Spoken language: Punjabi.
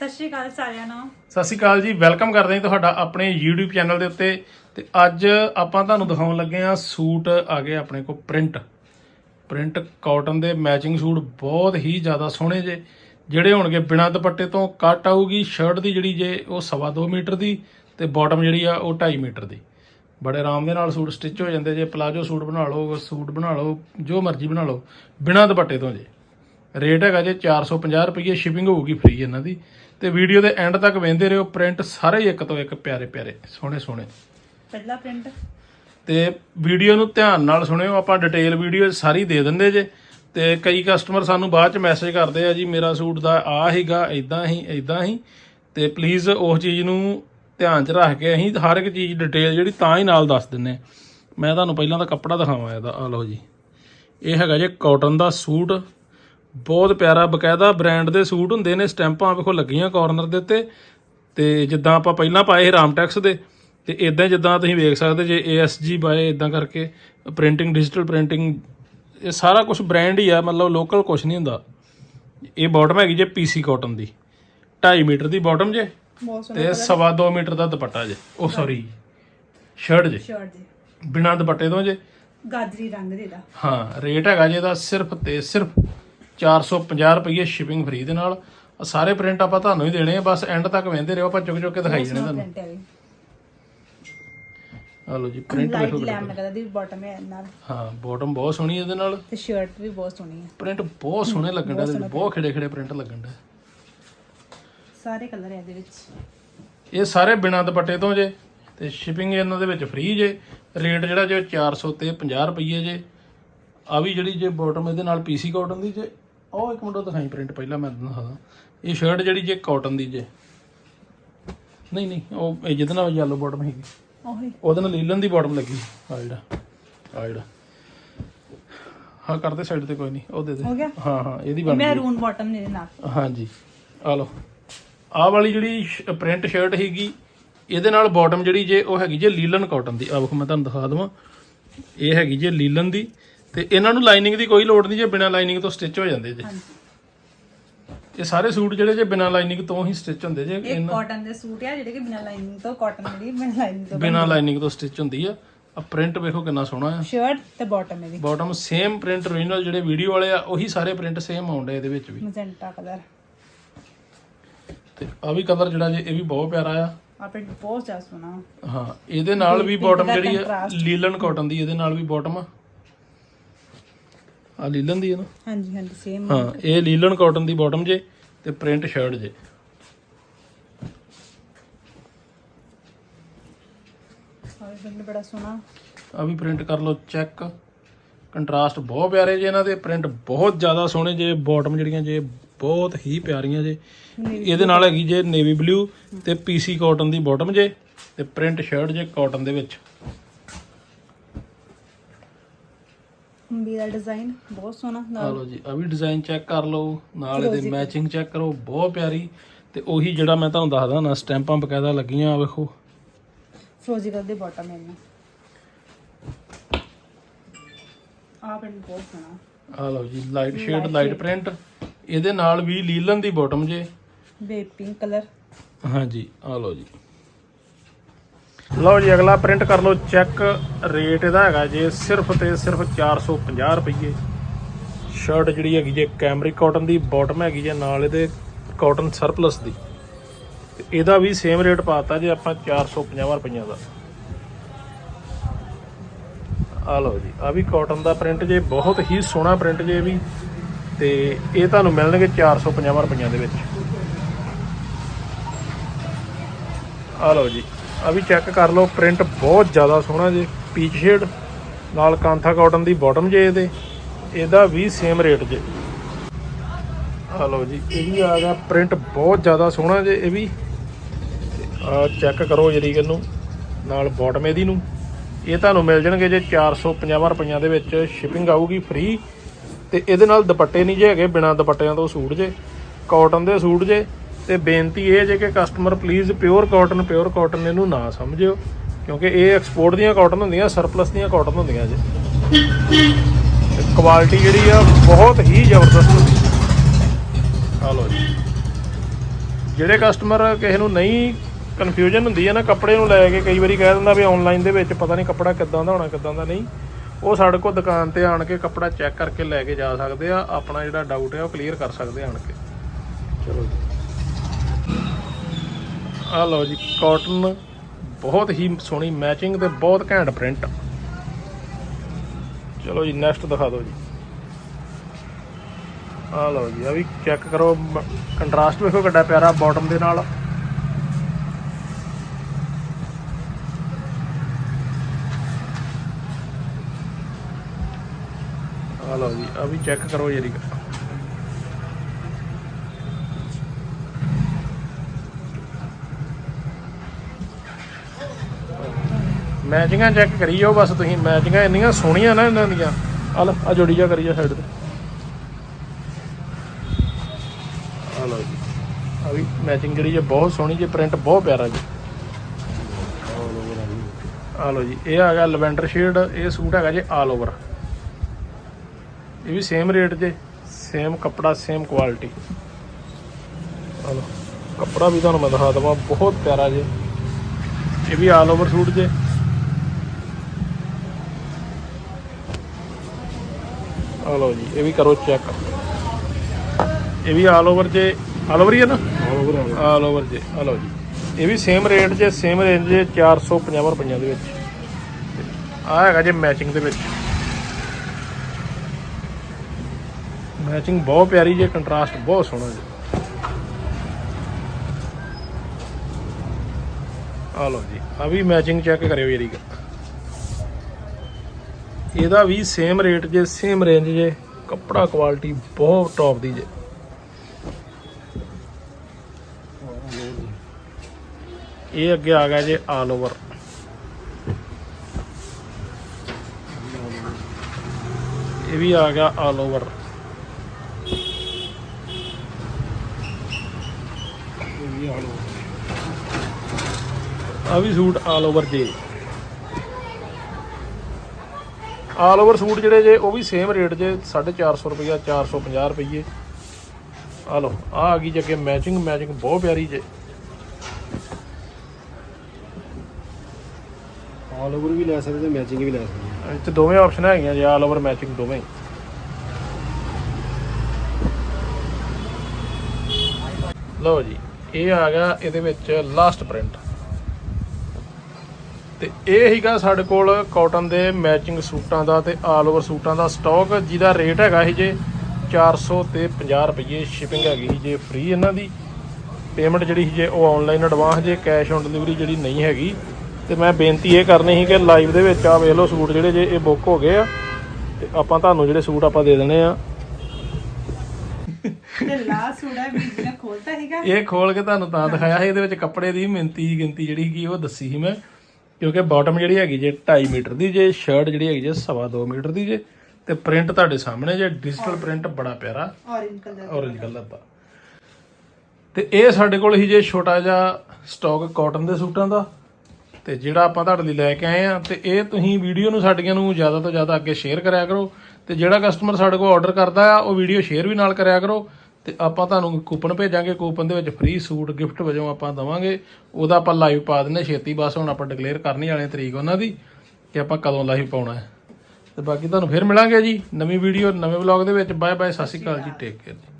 ਸਤਿ ਸ਼੍ਰੀ ਅਕਾਲ ਸਾਰਿਆਂ ਨੂੰ। ਸਤਿ ਸ਼੍ਰੀ ਅਕਾਲ ਜੀ, ਵੈਲਕਮ ਕਰਦੇ ਹਾਂ ਤੁਹਾਡਾ ਆਪਣੇ YouTube ਚੈਨਲ ਦੇ ਉੱਤੇ। ਤੇ ਅੱਜ ਆਪਾਂ ਤੁਹਾਨੂੰ ਦਿਖਾਉਣ ਲੱਗੇ ਆ ਸੂਟ ਆ ਗਏ ਆਪਣੇ ਕੋਲ ਪ੍ਰਿੰਟ। ਪ੍ਰਿੰਟ ਕਾਟਨ ਦੇ ਮੈਚਿੰਗ ਸੂਟ ਬਹੁਤ ਹੀ ਜ਼ਿਆਦਾ ਸੋਹਣੇ ਜੇ, ਜਿਹੜੇ ਹੋਣਗੇ ਬਿਨਾਂ ਦੁਪੱਟੇ ਤੋਂ ਕੱਟ ਆਊਗੀ ਸ਼ਰਟ ਦੀ ਜਿਹੜੀ ਜੇ ਉਹ ਸਵਾ ਦੋ ਮੀਟਰ ਦੀ ਤੇ ਬਾਟਮ ਜਿਹੜੀ ਆ ਉਹ 2.5 ਮੀਟਰ ਦੀ। ਬੜੇ ਆਰਾਮ ਦੇ ਨਾਲ ਸੂਟ ਸਟਿਚ ਹੋ ਜਾਂਦੇ ਜੇ ਪਲਾਜੋ ਸੂਟ ਬਣਾ ਲਓ, ਸੂਟ ਬਣਾ ਲਓ, ਜੋ ਮਰਜ਼ੀ ਬਣਾ ਲਓ, ਬਿਨਾਂ ਦੁਪੱਟੇ ਤੋਂ ਜੇ। ਰੇਟ ਹੈਗਾ ਜੇ 450 ਰੁਪਏ ਸ਼ਿਪਿੰਗ ਹੋਊਗੀ ਫ੍ਰੀ ਇਹਨਾਂ ਦੀ। ਤੇ ਵੀਡੀਓ ਦੇ ਐਂਡ ਤੱਕ ਵੇਖਦੇ ਰਹੋ ਪ੍ਰਿੰਟ ਸਾਰੇ ਇੱਕ ਤੋਂ ਇੱਕ ਪਿਆਰੇ ਪਿਆਰੇ ਸੋਹਣੇ ਸੋਹਣੇ। ਪਹਿਲਾ ਪ੍ਰਿੰਟ ਤੇ ਵੀਡੀਓ ਨੂੰ ਧਿਆਨ ਨਾਲ ਸੁਣਿਓ ਆਪਾਂ ਡਿਟੇਲ ਵੀਡੀਓ ਸਾਰੀ ਦੇ ਦਿੰਦੇ ਜੇ। ਤੇ ਕਈ ਕਸਟਮਰ ਸਾਨੂੰ ਬਾਅਦ ਚ ਮੈਸੇਜ ਕਰਦੇ ਆ ਜੀ ਮੇਰਾ ਸੂਟ ਦਾ ਆ ਹੀਗਾ ਇਦਾਂ ਹੀ ਇਦਾਂ ਹੀ। ਤੇ ਪਲੀਜ਼ ਉਸ ਚੀਜ਼ ਨੂੰ ਧਿਆਨ ਚ ਰੱਖ ਕੇ ਅਸੀਂ ਹਰ ਇੱਕ ਚੀਜ਼ ਡਿਟੇਲ ਜਿਹੜੀ ਤਾਂ ਹੀ ਨਾਲ ਦੱਸ ਦਿੰਨੇ। ਮੈਂ ਤੁਹਾਨੂੰ ਪਹਿਲਾਂ ਤਾਂ ਕੱਪੜਾ ਦਿਖਾਵਾਂ ਇਹਦਾ। ਆ ਲਓ ਜੀ। ਇਹ ਹੈਗਾ ਜੇ ਕਾਟਨ ਦਾ ਸੂਟ। ਬਹੁਤ ਪਿਆਰਾ ਬਕਾਇਦਾ ਬ੍ਰਾਂਡ ਦੇ ਸੂਟ ਹੁੰਦੇ ਨੇ ਸਟੈਂਪਾਂ ਵੇਖੋ ਲੱਗੀਆਂ ਕਾਰਨਰ ਦੇ ਉੱਤੇ ਤੇ ਜਿੱਦਾਂ ਆਪਾਂ ਪਹਿਲਾਂ ਪਾਏ ਸੀ ਰਾਮਟੈਕਸ ਦੇ ਤੇ ਇਦਾਂ ਜਿੱਦਾਂ ਤੁਸੀਂ ਵੇਖ ਸਕਦੇ ਜੇ ASG ਬਾਏ ਇਦਾਂ ਕਰਕੇ ਪ੍ਰਿੰਟਿੰਗ ਡਿਜੀਟਲ ਪ੍ਰਿੰਟਿੰਗ ਇਹ ਸਾਰਾ ਕੁਝ ਬ੍ਰਾਂਡ ਹੀ ਆ ਮਤਲਬ ਲੋਕਲ ਕੁਝ ਨਹੀਂ ਹੁੰਦਾ। ਇਹ ਬਾਟਮ ਹੈਗੀ ਜੇ ਪੀਸੀ ਕਾਟਨ ਦੀ। 2.5 ਮੀਟਰ ਦੀ ਬਾਟਮ ਜੇ ਤੇ ਸਵਾ 2 ਮੀਟਰ ਦਾ ਦੁਪੱਟਾ ਜੇ। ਉਹ ਸੌਰੀ ਸ਼ਰਟ ਜੇ। ਸ਼ਰਟ ਜੀ। ਬਿਨਾਂ ਦੁਪੱਟੇ ਤੋਂ ਜੇ। ਗਾਜਰੀ ਰੰਗ ਦੇ ਦਾ। ਹਾਂ ਰੇਟ ਹੈਗਾ ਜੀ ਇਹਦਾ ਸਿਰਫ ਤੇ ਸਿਰਫ 450 ਰੁਪਏ ਸ਼ਿਪਿੰਗ ਫ੍ਰੀ ਦੇ ਨਾਲ। ਆਹ ਸਾਰੇ ਪ੍ਰਿੰਟ ਆਪਾਂ ਤੁਹਾਨੂੰ ਹੀ ਦੇਣੇ ਆ ਬਸ ਐਂਡ ਤੱਕ ਵੇਂਦੇ ਰਹੋ ਆਪਾਂ ਚੁੱਕ ਚੁੱਕ ਕੇ ਦਿਖਾਈ ਜਾਣੇ ਤੁਹਾਨੂੰ। ਆ ਲਓ ਜੀ ਪ੍ਰਿੰਟ ਲਾਈਟ ਵੇਖੋ ਲੈਮ ਲੱਗਦਾ ਦੀ ਬਾਟਮ ਹੈ ਨਾਲ। ਹਾਂ ਬਾਟਮ ਬਹੁਤ ਸੋਹਣੀ ਹੈ ਇਹਦੇ ਨਾਲ। ਤੇ ਸ਼ਰਟ ਵੀ ਬਹੁਤ ਸੋਹਣੀ ਹੈ। ਪ੍ਰਿੰਟ ਬਹੁਤ ਸੋਹਣੇ ਲੱਗਣ ਦੇ ਬਹੁਤ ਖਿੜੇ ਖਿੜੇ ਪ੍ਰਿੰਟ ਲੱਗਣ ਦੇ ਸਾਰੇ ਕਲਰ ਹੈ ਇਹਦੇ ਵਿੱਚ। ਇਹ ਸਾਰੇ ਬਿਨਾਂ ਦੁਪੱਟੇ ਤੋਂ ਜੇ ਤੇ ਸ਼ਿਪਿੰਗ ਇਹਨਾਂ ਦੇ ਵਿੱਚ ਫ੍ਰੀ ਜੇ। ਰੇਟ ਜਿਹੜਾ ਜੇ 400 ਤੇ 50 ਰੁਪਏ ਜੇ। ਆ ਵੀ ਜਿਹੜੀ ਜੇ ਬਾਟਮ ਇਹਦੇ ਨਾਲ ਪੀਸੀ ਕਾਟਨ ਦੀ ਜੇ ਉਹ ਇੱਕ ਮਿੰਟ ਉਹ ਦਿਖਾਈ ਪ੍ਰਿੰਟ ਪਹਿਲਾਂ ਮੈਂ ਦਿਖਾਦਾ ਇਹ ਸ਼ਰਟ ਜਿਹੜੀ ਜੇ ਕਾਟਨ ਦੀ ਜੇ। ਨਹੀਂ ਨਹੀਂ ਉਹ ਇਹ ਜਿਹਦੇ ਨਾਲ ਯੈਲੋ ਬਾਟਮ ਹੈਗੀ। ਉਹੀ। ਉਹਦੇ ਨਾਲ ਲੀਲਨ ਦੀ ਬਾਟਮ ਲੱਗੀ। ਆ ਜਿਹੜਾ ਆ ਜਿਹੜਾ। ਹਾਂ ਕਰਦੇ ਸਾਈਡ ਤੇ ਕੋਈ ਨਹੀਂ ਉਹ ਦੇ ਦੇ। ਹੋ ਗਿਆ? ਹਾਂ ਹਾਂ ਇਹਦੀ ਬਣ ਗਈ। ਮੈਰੂਨ ਬਾਟਮ ਦੇ ਨਾਲ। ਹਾਂਜੀ ਆ ਲਓ। ਆਹ ਵਾਲੀ ਜਿਹੜੀ ਪ੍ਰਿੰਟ ਸ਼ਰਟ ਹੈਗੀ ਇਹਦੇ ਨਾਲ ਬਾਟਮ ਜਿਹੜੀ ਜੇ ਉਹ ਹੈਗੀ ਜੇ ਲੀਲਨ ਕਾਟਨ ਦੀ। ਆ ਵੇਖੋ ਮੈਂ ਤੁਹਾਨੂੰ ਦਿਖਾ ਦਵਾਂ। ਇਹ ਹੈਗੀ ਜੇ ਲੀਲਨ ਦੀ। ਤੇ ਇਹਨਾਂ ਨੂੰ ਲਾਈਨਿੰਗ ਦੀ ਕੋਈ ਲੋੜ ਨਹੀਂ ਜੇ ਬਿਨਾਂ ਲਾਈਨਿੰਗ ਤੋਂ ਸਟਿਚ ਹੋ ਜਾਂਦੇ ਜੇ। ਹਾਂਜੀ। ਇਹ ਸਾਰੇ ਸੂਟ ਜਿਹੜੇ ਜੇ ਬਿਨਾਂ ਲਾਈਨਿੰਗ ਤੋਂ ਹੀ ਸਟਿਚ ਹੁੰਦੇ ਜੇ। ਇਹ ਕਾਟਨ ਦੇ ਸੂਟ ਆ ਜਿਹੜੇ ਕਿ ਬਿਨਾਂ ਲਾਈਨਿੰਗ ਤੋਂ ਕਾਟਨ ਜਿਹੜੀ ਬਿਨਾਂ ਲਾਈਨਿੰਗ ਤੋਂ ਬਿਨਾਂ ਲਾਈਨਿੰਗ ਤੋਂ ਸਟਿਚ ਹੁੰਦੀ ਆ। ਆ ਪ੍ਰਿੰਟ ਵੇਖੋ ਕਿੰਨਾ ਸੋਹਣਾ ਆ। ਸ਼ਰਟ ਤੇ ਬਾਟਮ ਇਹਦੀ ਬਾਟਮ ਸੇਮ ਪ੍ਰਿੰਟ origignal ਜਿਹੜੇ ਵੀਡੀਓ ਵਾਲੇ ਆ ਉਹੀ ਸਾਰੇ ਪ੍ਰਿੰਟ ਸੇਮ ਆਉਂਦੇ ਇਹਦੇ ਵਿੱਚ ਵੀ। ਮਜੈਂਟਾ ਕਲਰ ਤੇ ਆ ਵੀ ਕਲਰ ਜਿਹੜਾ ਜੇ ਇਹ ਵੀ ਬਹੁਤ ਪਿਆਰਾ ਆ। ਆ ਪ੍ਰਿੰਟ ਬਹੁਤ ਜ਼ਿਆਦਾ ਸੋਹਣਾ। ਹਾਂ ਇਹਦੇ ਨਾਲ ਵੀ ਬਾਟਮ ਜਿਹੜੀ ਆ। ਲੀਲਨ ਕਾਟਨ ਦੀ ਇਹਦੇ ਨਾਲ ਵੀ ਬਾਟਮ ਆ। ਆ ਲੀਲਨ ਦੀ ਹੈ ਨਾ? ਹਾਂਜੀ ਹਾਂਜੀ ਸੇਮ ਹਾਂ ਇਹ ਲੀਲਨ ਕਾਟਨ ਦੀ ਬਾਟਮ ਜੇ ਤੇ ਪ੍ਰਿੰਟ ਸ਼ਰਟ ਜੇ। ਆ ਵੀ ਬੜਾ ਸੋਹਣਾ। ਆ ਵੀ ਪ੍ਰਿੰਟ ਕਰ ਲਓ ਚੈੱਕ ਕੰਟਰਾਸਟ ਬਹੁਤ ਪਿਆਰੇ ਜੇ ਇਹਨਾਂ ਦੇ ਪ੍ਰਿੰਟ ਬਹੁਤ ਜ਼ਿਆਦਾ ਸੋਹਣੇ ਜੇ ਬਾਟਮ ਜਿਹੜੀਆਂ ਜੇ ਬਹੁਤ ਹੀ ਪਿਆਰੀਆਂ ਜੇ। ਇਹਦੇ ਨਾਲ ਹੈਗੀ ਜੇ ਨੇਵੀ ਬਲੂ ਤੇ ਪੀਸੀ ਕਾਟਨ ਦੀ ਬਾਟਮ ਜੇ ਤੇ ਪ੍ਰਿੰਟ ਸ਼ਰਟ ਜੇ ਕਾਟਨ ਦੇ ਵਿੱਚ। ਹੁੰਦੀ ਦਾ ਡਿਜ਼ਾਈਨ ਬਹੁਤ ਸੋਹਣਾ ਆ ਨਾਲ ਲਓ ਜੀ ਆ ਵੀ ਡਿਜ਼ਾਈਨ ਚੈੱਕ ਕਰ ਲਓ ਨਾਲ ਇਹਦੇ ਮੈਚਿੰਗ ਚੈੱਕ ਕਰੋ ਬਹੁਤ ਪਿਆਰੀ। ਤੇ ਉਹੀ ਜਿਹੜਾ ਮੈਂ ਤੁਹਾਨੂੰ ਦੱਸਦਾ ਨਾ ਸਟੈਂਪਾਂ ਬਕਾਇਦਾ ਲੱਗੀਆਂ ਆ ਵੇਖੋ। ਫਰੋਜ਼ੀ ਕਲਰ ਦੇ ਬਾਟਮ ਹੈ ਇਹ ਆ ਪ੍ਰਿੰਟ ਬਹੁਤ ਸੋਹਣਾ। ਆ ਲਓ ਜੀ ਲਾਈਟ ਸ਼ੇਡ ਲਾਈਟ ਪ੍ਰਿੰਟ ਇਹਦੇ ਨਾਲ ਵੀ ਲੀਲਨ ਦੀ ਬਾਟਮ ਜੇ। ਬੇ ਪਿੰਕ ਕਲਰ ਹਾਂਜੀ ਆ ਲਓ ਜੀ। ਲਓ ਜੀ, ਅਗਲਾ ਪ੍ਰਿੰਟ ਕਰ ਲਓ ਚੈੱਕ ਰੇਟ ਇਹਦਾ ਹੈਗਾ ਜੇ ਸਿਰਫ ਤੇ ਸਿਰਫ 450 ਰੁਪਏ ਸ਼ਰਟ ਜਿਹੜੀ ਹੈਗੀ ਜੇ ਕੈਮਰਿਕ ਕਾਟਨ ਦੀ ਬਾਟਮ ਹੈਗੀ ਜੇ, ਨਾਲ ਇਹਦੇ ਕਾਟਨ ਸਰਪਲਸ ਦੀ। ਇਹਦਾ ਵੀ ਸੇਮ ਰੇਟ ਪਾਤਾ ਜੇ ਆਪਾਂ 450 ਰੁਪਈਆਂ ਦਾ। ਆ ਲਓ ਜੀ ਆ ਵੀ ਕਾਟਨ ਦਾ ਪ੍ਰਿੰਟ ਜੇ, ਬਹੁਤ ਹੀ ਸੋਹਣਾ ਪ੍ਰਿੰਟ ਜੇ ਵੀ। ਤੇ ਇਹ ਤੁਹਾਨੂੰ ਮਿਲਣਗੇ 450 ਰੁਪਈਆਂ ਦੇ ਵਿੱਚ। ਆ ਲਓ ਜੀ ਆ ਵੀ ਚੈੱਕ ਕਰ ਲਓ ਪ੍ਰਿੰਟ ਬਹੁਤ ਜ਼ਿਆਦਾ ਸੋਹਣਾ ਜੇ। ਪੀਚ ਸ਼ੇਡ ਨਾਲ ਕਾਂਥਾ ਕਾਟਨ ਦੀ ਬਾਟਮ ਜੇ ਇਹਦੇ। ਇਹਦਾ ਵੀ ਸੇਮ ਰੇਟ ਜੇ। ਆ ਲਓ ਜੀ, ਇਹ ਵੀ ਆ ਗਿਆ। ਪ੍ਰਿੰਟ ਬਹੁਤ ਜ਼ਿਆਦਾ ਸੋਹਣਾ ਜੇ ਇਹ ਵੀ। ਆ ਚੈੱਕ ਕਰੋ ਜਰੀ ਨੂੰ ਨਾਲ ਬਾਟਮ ਇਹਦੀ ਨੂੰ। ਇਹ ਤੁਹਾਨੂੰ ਮਿਲ ਜਾਣਗੇ ਜੇ 450 ਰੁਪਈਆਂ ਦੇ ਵਿੱਚ ਸ਼ਿਪਿੰਗ ਆਊਗੀ ਫ੍ਰੀ ਤੇ ਇਹਦੇ ਨਾਲ ਦੁਪੱਟੇ ਨਹੀਂ ਜੇ ਹੈਗੇ, ਬਿਨਾਂ ਦੁਪੱਟਿਆਂ ਤੋਂ ਸੂਟ ਜੇ। ਕਾਟਨ ਦੇ ਸੂਟ ਜੇ। ਤੇ ਬੇਨਤੀ ਇਹ ਜੇ ਕਿ customer please pure cotton pure cotton ਇਹਨੂੰ ਨਾ ਸਮਝਿਓ, ਕਿਉਂਕਿ ਇਹ ਐਕਸਪੋਰਟ ਦੀਆਂ ਕਾਟਨ ਹੁੰਦੀਆਂ ਸਰਪਲਸ ਦੀਆਂ ਕਾਟਨ ਹੁੰਦੀਆਂ ਜੀ। ਕੁਆਲਿਟੀ ਜਿਹੜੀ ਆ, ਬਹੁਤ ਹੀ ਜ਼ਬਰਦਸਤ ਹੁੰਦੀ ਆ। ਲਓ ਜੀ। ਜਿਹੜੇ ਕਸਟਮਰ ਕਿਸੇ ਨੂੰ ਨਹੀਂ ਕਨਫਿਊਜ਼ਨ ਹੁੰਦੀ ਹੈ ਨਾ, ਕੱਪੜੇ ਨੂੰ ਲੈ ਕੇ ਕਈ ਵਾਰੀ ਕਹਿ ਦਿੰਦਾ ਵੀ ਆਨਲਾਈਨ ਦੇ ਵਿੱਚ ਪਤਾ ਨਹੀਂ ਕੱਪੜਾ ਕਿੱਦਾਂ ਦਾ ਹੋਣਾ, ਕਿੱਦਾਂ ਦਾ ਨਹੀਂ। ਉਹ ਸਾਡੇ ਕੋਲ ਦੁਕਾਨ ਤੇ ਆਣ ਕੇ ਕੱਪੜਾ ਚੈੱਕ ਕਰਕੇ ਲੈ ਕੇ ਜਾ ਸਕਦੇ ਆ, ਆਪਣਾ ਜਿਹੜਾ ਡਾਊਟ ਹੈ ਉਹ ਕਲੀਅਰ ਕਰ ਸਕਦੇ ਆਣ ਕੇ। ਚਲੋ ਜੀ। ਆ ਲਓ ਜੀ ਕਾਟਨ ਬਹੁਤ ਹੀ ਸੋਹਣੀ ਮੈਚਿੰਗ ਤੇ ਬਹੁਤ ਘੈਂਟ ਪ੍ਰਿੰਟ ਚਲੋ ਜੀ ਨੈਕਸਟ ਦਿਖਾ ਦਿਓ ਜੀ। ਆ ਲਓ ਜੀ ਆ ਵੀ ਚੈੱਕ ਕਰੋ ਕੰਟਰਾਸਟ ਵੇਖੋ ਕਿੱਡਾ ਪਿਆਰਾ ਬਾਟਮ ਦੇ ਨਾਲ। ਆ ਲਓ ਜੀ ਆ ਵੀ ਚੈੱਕ ਕਰੋ ਜਰੀ ਮੈਚਿੰਗਾਂ ਚੈੱਕ ਕਰੀ ਜਾਓ ਬਸ ਤੁਸੀਂ ਮੈਚਿੰਗਾਂ ਇੰਨੀਆਂ ਸੋਹਣੀਆਂ ਨਾ ਇਹਨਾਂ ਦੀਆਂ। ਆ ਲਓ ਆ ਜੋੜੀ ਜਾ ਕਰੀਓ ਸਾਈਡ ਤੇ। ਆ ਲਓ ਜੀ। ਆ ਵੀ ਮੈਚਿੰਗ ਜਿਹੜੀ ਜੇ ਬਹੁਤ ਸੋਹਣੀ, ਜੇ ਪ੍ਰਿੰਟ ਬਹੁਤ ਪਿਆਰਾ ਜੀ। ਆ ਲਓ ਜੀ, ਇਹ ਹੈਗਾ ਲਵੈਂਡਰ ਸ਼ੇਡ, ਇਹ ਸੂਟ ਹੈਗਾ ਜੀ ਆਲ ਓਵਰ ਇਹ ਵੀ ਸੇਮ ਰੇਟ ਜੇ ਸੇਮ ਕੱਪੜਾ ਸੇਮ ਕੁਆਲਿਟੀ ਆ ਲਓ, ਕੱਪੜਾ ਵੀ ਤੁਹਾਨੂੰ ਮੈਂ ਦਿਖਾ ਦਵਾਂ, ਬਹੁਤ ਪਿਆਰਾ ਜੇ। ਇਹ ਵੀ ਆਲ ਓਵਰ ਸੂਟ ਜੇ। ਆ ਲਓ ਜੀ ਇਹ ਵੀ ਕਰੋ ਚੈੱਕ ਇਹ ਵੀ ਆਲ ਓਵਰ ਜੇ ਆਲ ਓਵਰ ਹੀ ਹੈ ਨਾ? ਆਲ ਓਵਰ ਜੇ ਆ ਲਓ ਜੀ ਇਹ ਵੀ ਸੇਮ ਰੇਟ ਜੇ ਸੇਮ ਰੇਂਜ ਜੇ 450 ਰੁਪਈਆਂ ਦੇ ਵਿੱਚ। ਆ ਹੈਗਾ ਜੇ ਮੈਚਿੰਗ ਦੇ ਵਿੱਚ। ਮੈਚਿੰਗ ਬਹੁਤ ਪਿਆਰੀ ਜੇ ਕੰਟਰਾਸਟ ਬਹੁਤ ਸੋਹਣਾ ਜੀ। ਆ ਲਓ ਜੀ ਆ ਵੀ ਮੈਚਿੰਗ ਚੈੱਕ ਕਰਿਓ ਜਰੀ ਇਹਦਾ ਵੀ ਸੇਮ ਰੇਟ ਜੇ ਸੇਮ ਰੇਂਜ ਜੇ ਕੱਪੜਾ ਕੁਆਲਿਟੀ ਬਹੁਤ ਟੌਪ ਦੀ ਜੇ। ਇਹ ਅੱਗੇ ਆ ਗਿਆ ਜੇ ਆਲ ਓਵਰ ਇਹ ਵੀ ਆ ਗਿਆ ਆਲ ਓਵਰ ਆ ਵੀ ਸੂਟ ਆਲ ਓਵਰ ਜੇ। ਆਲ ਓਵਰ ਸੂਟ ਜਿਹੜੇ ਜੇ ਉਹ ਵੀ ਸੇਮ ਰੇਟ ਜੇ 450 ਰੁਪਇਆ 450 ਰੁਪਏ ਆ ਲਓ ਆ ਆ ਗਈ ਜੇ ਅੱਗੇ ਮੈਚਿੰਗ ਮੈਚਿੰਗ ਬਹੁਤ ਪਿਆਰੀ ਜੇ। ਆਲ ਓਵਰ ਵੀ ਲੈ ਸਕਦੇ ਤੇ ਮੈਚਿੰਗ ਵੀ ਲੈ ਸਕਦੇ। ਇੱਥੇ ਦੋਵੇਂ ਆਪਸ਼ਨ ਹੈਗੀਆਂ ਜੀ ਆਲ ਓਵਰ ਮੈਚਿੰਗ ਦੋਵੇਂ। ਲਓ ਜੀ ਇਹ ਆ ਗਿਆ ਇਹਦੇ ਵਿੱਚ ਲਾਸਟ ਪ੍ਰਿੰਟ ਤੇ ਇਹ ਹੀਗਾ ਸਾਡੇ ਕੋਲ ਕਾਟਨ ਦੇ ਮੈਚਿੰਗ ਸੂਟਾਂ ਦਾ ਤੇ ਆਲ ਓਵਰ ਸੂਟਾਂ ਦਾ ਸਟਾਕ ਜਿਹਦਾ ਰੇਟ ਹੈਗਾ ਸੀ ਜੇ 400 ਤੇ 50 ਰੁਪਏ ਸ਼ਿਪਿੰਗ ਹੈਗੀ ਜੇ ਫ੍ਰੀ ਇਹਨਾਂ ਦੀ। ਪੇਮੈਂਟ ਜਿਹੜੀ ਜੇ ਉਹ ਆਨਲਾਈਨ ਐਡਵਾਂਸ ਜੇ ਕੈਸ਼ ਔਨ ਡਿਲੀਵਰੀ ਜਿਹੜੀ ਨਹੀਂ ਹੈਗੀ। ਤੇ ਮੈਂ ਬੇਨਤੀ ਇਹ ਕਰਨੀ ਸੀ ਕਿ ਲਾਈਵ ਦੇ ਵਿੱਚ ਆ ਵੇਖ ਲਓ ਸੂਟ ਜਿਹੜੇ ਜੇ ਇਹ ਬੁੱਕ ਹੋ ਗਏ ਆ। ਤੇ ਆਪਾਂ ਤੁਹਾਨੂੰ ਜਿਹੜੇ ਸੂਟ ਆਪਾਂ ਦੇ ਦੇਣੇ ਆ। ਤੇ ਲਾਸਟ ਸੂਟ ਹੈ ਵੀ ਜਿਹਨੇ ਖੋਲਤਾ ਸੀਗਾ। ਇਹ ਖੋਲ ਕੇ ਤੁਹਾਨੂੰ ਤਾਂ ਦਿਖਾਇਆ ਸੀ ਇਹਦੇ ਵਿੱਚ ਕੱਪੜੇ ਦੀ ਮਿੰਤੀ ਗਿਣਤੀ ਜਿਹੜੀ ਸੀਗੀ ਉਹ ਦੱਸੀ ਸੀ ਮੈਂ। ਕਿਉਂਕਿ ਬਾਟਮ ਜਿਹੜੀ ਹੈਗੀ ਜੇ 2.5 ਮੀਟਰ ਦੀ ਜੇ ਸ਼ਰਟ ਜਿਹੜੀ ਹੈਗੀ ਜੇ 2.5 ਮੀਟਰ ਦੀ ਜੇ ਤੇ ਪ੍ਰਿੰਟ ਤੁਹਾਡੇ ਸਾਹਮਣੇ ਜੇ ਡਿਜੀਟਲ ਪ੍ਰਿੰਟ ਬੜਾ ਪਿਆਰਾ ਔਰੇਂਜ ਕਲਰ ਔਰੇਂਜ ਕਲਰ ਦਾ। ਤੇ ਇਹ ਸਾਡੇ ਕੋਲ ਹੀ ਜੇ ਛੋਟਾ ਜਿਹਾ ਸਟਾਕ ਕਾਟਨ ਦੇ ਸੂਟਾਂ ਦਾ ਤੇ ਜਿਹੜਾ ਆਪਾਂ ਤੁਹਾਡੇ ਲਈ ਲੈ ਕੇ ਆਏ ਆ ਤੇ ਇਹ ਤੁਸੀਂ ਵੀਡੀਓ ਨੂੰ ਸਾਡੀਆਂ ਨੂੰ ਜ਼ਿਆਦਾ ਤੋਂ ਜ਼ਿਆਦਾ ਅੱਗੇ ਸ਼ੇਅਰ ਕਰਿਆ ਕਰੋ ਤੇ ਜਿਹੜਾ ਕਸਟਮਰ ਸਾਡੇ ਕੋਲ ਆਰਡਰ ਕਰਦਾ ਆ ਉਹ ਵੀਡੀਓ ਸ਼ੇਅਰ ਵੀ ਨਾਲ ਕਰਿਆ ਕਰੋ ਤੇ ਆਪਾਂ ਤੁਹਾਨੂੰ ਕੂਪਨ ਭੇਜਾਂਗੇ, ਕੂਪਨ ਦੇ ਵਿੱਚ ਫ੍ਰੀ ਸੂਟ ਗਿਫਟ ਵਜੋਂ ਆਪਾਂ ਦਵਾਂਗੇ। ਉਹਦਾ ਆਪਾਂ ਲਾਈਵ ਪਾ ਦਿੰਨੇ ਛੇਤੀ ਬਸ ਹੁਣ ਆਪਾਂ ਡਿਕਲੇਅਰ ਕਰਨੀ ਵਾਲੇ ਤਰੀਕ ਉਹਨਾਂ ਦੀ ਕਿ ਆਪਾਂ ਕਦੋਂ ਲਾਈਵ ਪਾਉਣਾ ਹੈ। ਤੇ ਬਾਕੀ ਤੁਹਾਨੂੰ ਫਿਰ ਮਿਲਾਂਗੇ ਜੀ ਨਵੀਂ ਵੀਡੀਓ ਨਵੇਂ ਵਲੌਗ ਦੇ ਵਿੱਚ। ਬਾਏ ਬਾਏ ਸਤਿ ਸ਼੍ਰੀ ਅਕਾਲ ਜੀ ਟੇਕ ਕੇਅਰ